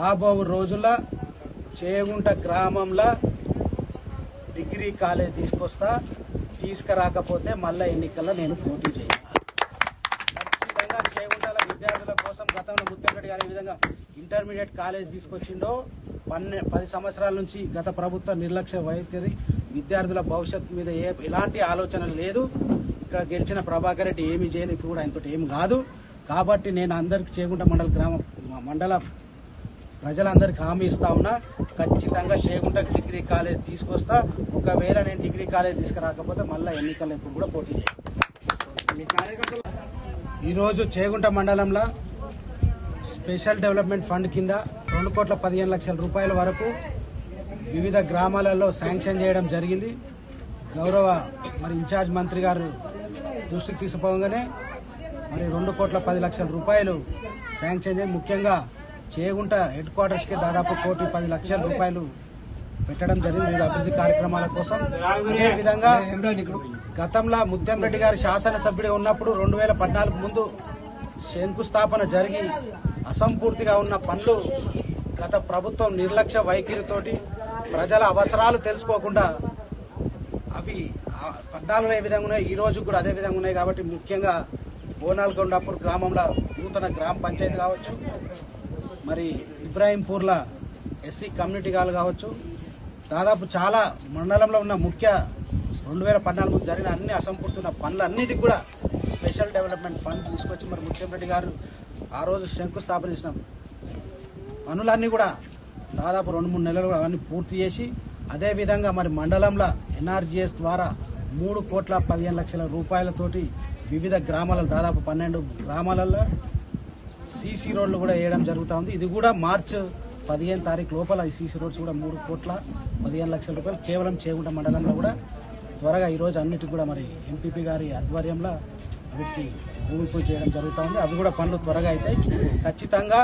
రాబో రోజుల చేగుంట గ్రామంలో డిగ్రీ కాలేజ్ తీసుకొస్తా తీసుకురాకపోతే మళ్ళీ ఎన్నికల్లో నేను పోటీ చేయాలి ఖచ్చితంగా చేగుంటాల విద్యార్థుల కోసం గతంలో ముత్యంరెడ్డి గారు విధంగా ఇంటర్మీడియట్ కాలేజ్ తీసుకొచ్చిండో పన్నె పది సంవత్సరాల నుంచి గత ప్రభుత్వ నిర్లక్ష్య వైఖరి విద్యార్థుల భవిష్యత్తు మీద ఏ ఎలాంటి ఆలోచన లేదు. ఇక్కడ గెలిచిన ప్రభాకర్ రెడ్డి ఏమి చేయని ఇప్పుడు కూడా ఆయనతో ఏం కాదు. కాబట్టి నేను అందరికి చేగుంట మండల గ్రామ మండల ప్రజలందరికీ హామీ ఇస్తా ఉన్నా ఖచ్చితంగా చేగుంట డిగ్రీ కాలేజ్ తీసుకొస్తా. ఒకవేళ నేను డిగ్రీ కాలేజ్ తీసుకురాకపోతే మళ్ళీ ఎన్నికల్లో ఎప్పుడు కూడా పోటీ ఈరోజు చేగుంట మండలంలో స్పెషల్ డెవలప్మెంట్ ఫండ్ కింద రెండు కోట్ల పదిహేను లక్షల రూపాయల వరకు వివిధ గ్రామాలలో శాంక్షన్ చేయడం జరిగింది. గౌరవ మరి ఇన్ఛార్జ్ మంత్రి గారు దృష్టికి తీసుకుపోగానే మరి రెండు కోట్ల పది లక్షల రూపాయలు శాంక్షన్ చేసి ముఖ్యంగా చేగుంట హెడ్ క్వార్టర్స్కి దాదాపు కోటి పది లక్షల రూపాయలు పెట్టడం జరిగింది వివిధ అభివృద్ధి కార్యక్రమాల కోసం. అదేవిధంగా గతంలో ముత్యంరెడ్డి గారి శాసనసభ్యుడు ఉన్నప్పుడు రెండు వేల పద్నాలుగు ముందు శంకుస్థాపన జరిగి అసంపూర్తిగా ఉన్న పనులు గత ప్రభుత్వం నిర్లక్ష్య వైఖరితోటి ప్రజల అవసరాలు తెలుసుకోకుండా అవి ఆ పద్నాలుగులో ఏ విధంగా ఉన్నాయి ఈ రోజు కూడా అదే విధంగా ఉన్నాయి కాబట్టి ముఖ్యంగా బోనాల్కొండాపూర్ గ్రామంలో నూతన గ్రామ పంచాయతీ కావచ్చు. మరి ఇబ్రాహీంపూర్ల ఎస్సీ కమ్యూనిటీ హాల్ కావచ్చు దాదాపు చాలా మండలంలో ఉన్న ముఖ్య రెండు వేల పద్నాలుగు జరిగిన అన్ని అసంపూర్తున్న పనులన్నిటికి కూడా స్పెషల్ డెవలప్మెంట్ ఫండ్ తీసుకొచ్చి మరి ముఖ్యమంత్రి గారు ఆ రోజు శంకుస్థాపన చేసిన. పనులన్నీ కూడా దాదాపు రెండు మూడు నెలలు అవన్నీ పూర్తి చేసి అదేవిధంగా మరి మండలంలో ఎన్ఆర్జీఎస్ ద్వారా మూడు కోట్ల పదిహేను లక్షల రూపాయలతోటి వివిధ గ్రామాలలో దాదాపు పన్నెండు గ్రామాలలో సీసీ రోడ్లు కూడా వేయడం జరుగుతూ ఉంది. ఇది కూడా మార్చ్ పదిహేను తారీఖు లోపల ఈ సీసీ రోడ్స్ కూడా మూడు కోట్ల పదిహేను లక్షల రూపాయలు కేవలం చేగుంట మండలంలో కూడా త్వరగా ఈరోజు అన్నిటికి కూడా మరి ఎంపీపీ గారి ఆధ్వర్యంలో వీటికి భూమి పూజ చేయడం జరుగుతూ ఉంది. అవి కూడా పనులు త్వరగా అవుతాయి. ఖచ్చితంగా